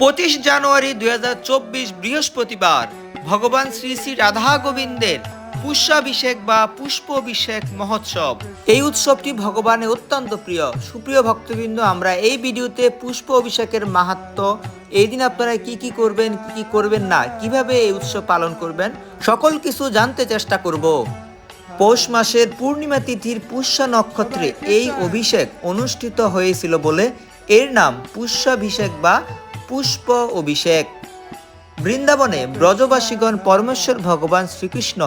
পঁচিশ জানুয়ারি দুই হাজার চব্বিশ বৃহস্পতিবার ভগবান শ্রী শ্রী রাধা গোবিন্দের পুষ্যাভিষেক বা পুষ্প অভিষেক মহোৎসব। এই উৎসবটি ভগবানের অত্যন্ত প্রিয়। সুপ্রিয় ভক্তবৃন্দ, আমরা এই ভিডিওতে পুষ্প অভিষেকের মাহাত্ম, এই দিন আপনারা কি কি করবেন কি কি করবেন না, কীভাবে এই উৎসব পালন করবেন, সকল কিছু জানতে চেষ্টা করব। পৌষ মাসের পূর্ণিমা তিথির পুষ্য নক্ষত্রে এই অভিষেক অনুষ্ঠিত হয়েছিল বলে এর নাম পুষ্যাভিষেক বা পুষ্প অভিষেক। বৃন্দাবনে ব্রজবাসীগণ পরমেশ্বর ভগবান শ্রীকৃষ্ণ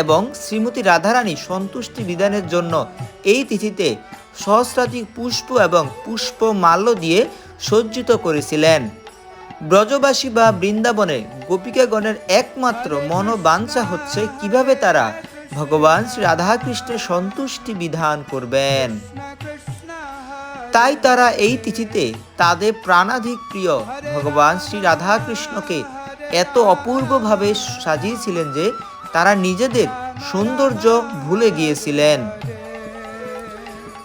এবং শ্রীমতী রাধারানী সন্তুষ্টি বিধানের জন্য এই তিথিতে সহস্রাধিক পুষ্প এবং পুষ্প মাল্য দিয়ে সজ্জিত করেছিলেন। ব্রজবাসী বা বৃন্দাবনে গোপিকাগণের একমাত্র মনোবাঞ্ছা হচ্ছে কীভাবে তারা ভগবান শ্রী রাধাকৃষ্ণের সন্তুষ্টি বিধান করবেন। তাই তারা এই তিথিতে তাদের প্রাণাধিক প্রিয় ভগবান শ্রী রাধাকৃষ্ণকে এত অপূর্বভাবে সাজিয়েছিলেন যে তারা নিজেদের সৌন্দর্য ভুলে গিয়েছিলেন।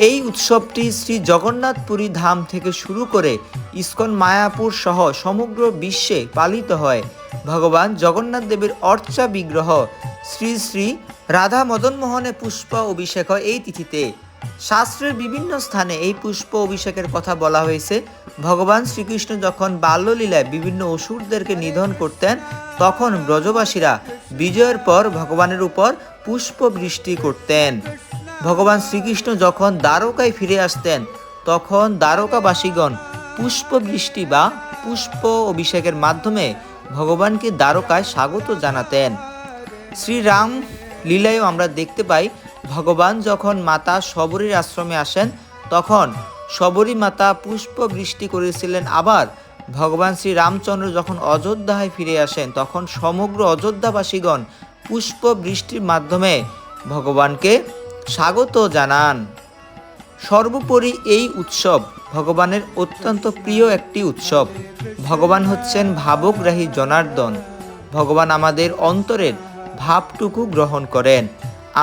এই উৎসবটি শ্রী জগন্নাথপুরী ধাম থেকে শুরু করে ইস্কন মায়াপুর সহ সমগ্র বিশ্বে পালিত হয়। ভগবান জগন্নাথ দেবের অর্চা বিগ্রহ শ্রী শ্রী রাধা মদন মোহনে পুষ্প অভিষেক হয় এই তিথিতে। শাস্ত্রের বিভিন্ন স্থানে এই পুষ্প অভিষেকের কথা বলা হয়েছে। ভগবান শ্রীকৃষ্ণ যখন বাল্যলীলায় বিভিন্ন অসুরদেরকে নিধন করতেন, তখন ব্রজবাসীরা বিজয়ের পর ভগবানের উপর পুষ্প বৃষ্টি করতেন। ভগবান শ্রীকৃষ্ণ যখন দ্বারকায় ফিরে আসতেন, তখন দ্বারকাবাসীগণ পুষ্প বৃষ্টি বা পুষ্প অভিষেকের মাধ্যমে ভগবানকে দ্বারকায় স্বাগত জানাতেন। শ্রীরাম লীলায়ও আমরা দেখতে পাই ভগবান যখন মাতা শবরীর আশ্রমে আসেন, তখন শবরী মাতা পুষ্প বৃষ্টি করেছিলেন। আবার ভগবান শ্রী রামচন্দ্র যখন অযোধ্যায় ফিরে আসেন, তখন সমগ্র অযোধ্যাবাসীগণ পুষ্প বৃষ্টির মাধ্যমে ভগবানকে স্বাগত জানান। সর্বোপরি এই উৎসব ভগবানের অত্যন্ত প্রিয় একটি উৎসব। ভগবান হচ্ছেন ভাবগ্রাহী জনার্দন। ভগবান আমাদের অন্তরের ভাবটুকু গ্রহণ করেন।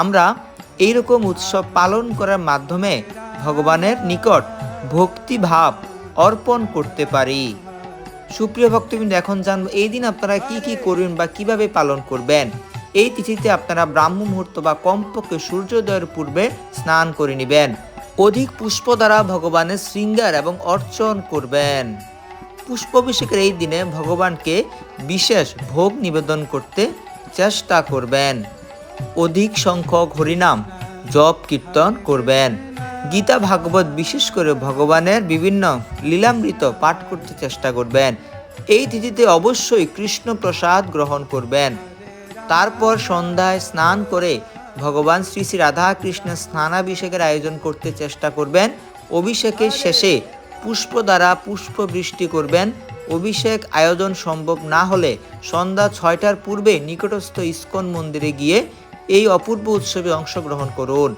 আমরা এইরকম উৎসব পালন করার মাধ্যমে ভগবানের নিকট ভক্তি ভাব অর্পণ করতে পারি। সুপ্রিয় ভক্তবৃন্দ, এখন জানব এই দিন আপনারা কি কি করবেন বা কীভাবে পালন করবেন? এই তিথিতে আপনারা ব্রাহ্ম মুহূর্ত বা কমপক্ষে সূর্যোদয়ের পূর্বে স্নান করে নেবেন। অধিক পুষ্প দ্বারা ভগবানের শৃঙ্গার এবং অর্চন করবেন। পুষ্পাভিষেকের এই দিনে ভগবানকে বিশেষ ভোগ নিবেদন করতে চেষ্টা করবেন। অধিক সংখ্যক হরিনাম জপ, কীর্তন করবেন। গীতা, ভাগবত বিশেষ করে ভগবানের বিভিন্ন লীলামৃত পাঠ করতে চেষ্টা করবেন। এই তিথিতে অবশ্যই কৃষ্ণ প্রসাদ গ্রহণ করবেন। তারপর সন্ধ্যায় স্নান করে ভগবান শ্রী শ্রী রাধা স্নানাভিষেকের আয়োজন করতে চেষ্টা করবেন। অভিষেকের শেষে পুষ্প দ্বারা পুষ্প বৃষ্টি করবেন। অভিষেক আয়োজন সম্ভব না হলে সন্ধ্যা ছয়টার পূর্বে নিকটস্থ ইস্কন মন্দিরে গিয়ে এই অপূর্ব উৎসবে অংশগ্রহণ করুন।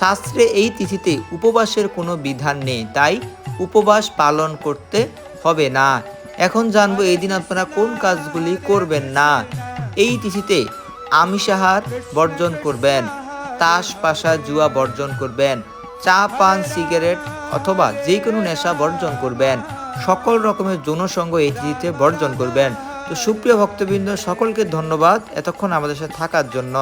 শাস্ত্রে এই তিথিতে উপবাসের কোনো বিধান নেই, তাই উপবাস পালন করতে হবে না। এখন জানব এই দিন আপনারা কোন কাজগুলি করবেন না। এই তিথিতে আমিষাহার বর্জন করবেন, তাস, পাশা, জুয়া বর্জন করবেন, চা, পান, সিগারেট অথবা যে কোনো নেশা বর্জন করবেন। সকল রকমের যৌনসঙ্গ এই তিথিতে বর্জন করবেন। তো সুপ্রিয় ভক্তবৃন্দ সকলকে ধন্যবাদ এতক্ষণ আমাদের সাথে থাকার জন্য।